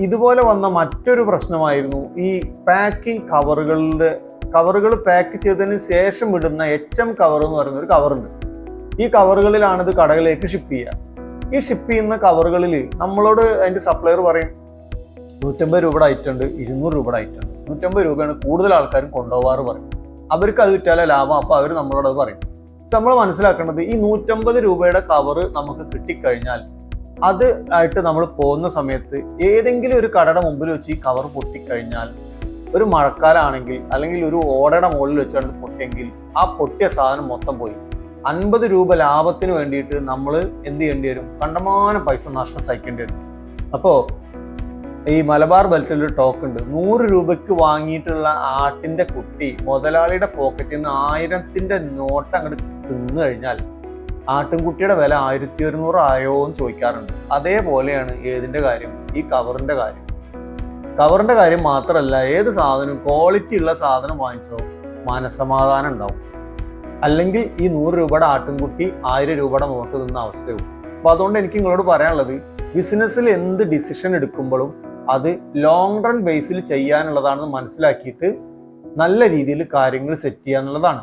ഇതുപോലെ വന്ന മറ്റൊരു പ്രശ്നമായിരുന്നു ഈ പാക്കിംഗ് കവറുകളുടെ കവറുകൾ പാക്ക് ചെയ്തതിന് ശേഷം ഇടുന്ന എച്ച് എം കവർ എന്ന് പറയുന്ന ഒരു കവറുണ്ട് ഈ കവറുകളിലാണ് ഇത് കടകളിലേക്ക് ഷിപ്പ് ചെയ്യുക. ഈ ഷിപ്പ് ചെയ്യുന്ന കവറുകളിൽ നമ്മളോട് അതിന്റെ സപ്ലയർ പറയും നൂറ്റമ്പത് രൂപയുടെ ഐറ്റം ഉണ്ട് ഇരുന്നൂറ് രൂപയുടെ ഐറ്റം ഉണ്ട്. നൂറ്റമ്പത് രൂപയാണ് കൂടുതൽ ആൾക്കാരും കൊണ്ടുപോകാറ് പറയും. അവർക്ക് അത് കിട്ടിയാലേ ലാഭം. അപ്പോൾ അവർ നമ്മളോട് അത് പറയും. നമ്മൾ മനസ്സിലാക്കേണ്ടത് ഈ നൂറ്റമ്പത് രൂപയുടെ കവറ് നമുക്ക് കിട്ടിക്കഴിഞ്ഞാൽ അത് ആയിട്ട് നമ്മൾ പോകുന്ന സമയത്ത് ഏതെങ്കിലും ഒരു കടയുടെ മുമ്പിൽ വെച്ച് ഈ കവർ പൊട്ടിക്കഴിഞ്ഞാൽ ഒരു മഴക്കാലാണെങ്കിൽ അല്ലെങ്കിൽ ഒരു ഓടയുടെ മുകളിൽ വെച്ചാണ് പൊട്ടിയെങ്കിൽ ആ പൊട്ടിയ സാധനം മൊത്തം പോയി. അൻപത് രൂപ ലാഭത്തിന് വേണ്ടിയിട്ട് നമ്മൾ എന്ത് ചെയ്യേണ്ടി വരും? കണ്ടമാനം പൈസ നഷ്ടം സഹിക്കേണ്ടി വരും. അപ്പോൾ ഈ മലബാർ ബെൽറ്റിൽ ഒരു ടോക്ക് ഉണ്ട്. നൂറ് രൂപയ്ക്ക് വാങ്ങിയിട്ടുള്ള ആട്ടിന്റെ കുട്ടി മുതലാളിയുടെ പോക്കറ്റിൽ നിന്ന് ആയിരത്തിന്റെ നോട്ട് അങ്ങോട്ട് തിന്നു കഴിഞ്ഞാൽ ആട്ടിൻകുട്ടിയുടെ വില ആയിരത്തി ഒരുന്നൂറ് ആയോ എന്ന് ചോദിക്കാറുണ്ട്. അതേപോലെയാണ് ഏതിന്റെ കാര്യം? ഈ കവറിന്റെ കാര്യം. കവറിന്റെ കാര്യം മാത്രമല്ല ഏത് സാധനവും ക്വാളിറ്റി ഉള്ള സാധനം വാങ്ങിച്ചോ മനസമാധാനം ഉണ്ടാവും. അല്ലെങ്കിൽ ഈ നൂറ് രൂപയുടെ ആട്ടിൻകുട്ടി ആയിരം രൂപയുടെ നോട്ട് നിന്ന അവസ്ഥയാവും. അപ്പം അതുകൊണ്ട് എനിക്ക് നിങ്ങളോട് പറയാനുള്ളത് ബിസിനസ്സിൽ എന്ത് ഡിസിഷൻ എടുക്കുമ്പോഴും അത് ലോങ് റൺ ബേസിൽ ചെയ്യാനുള്ളതാണെന്ന് മനസ്സിലാക്കിയിട്ട് നല്ല രീതിയിൽ കാര്യങ്ങൾ സെറ്റ് ചെയ്യുക എന്നുള്ളതാണ്.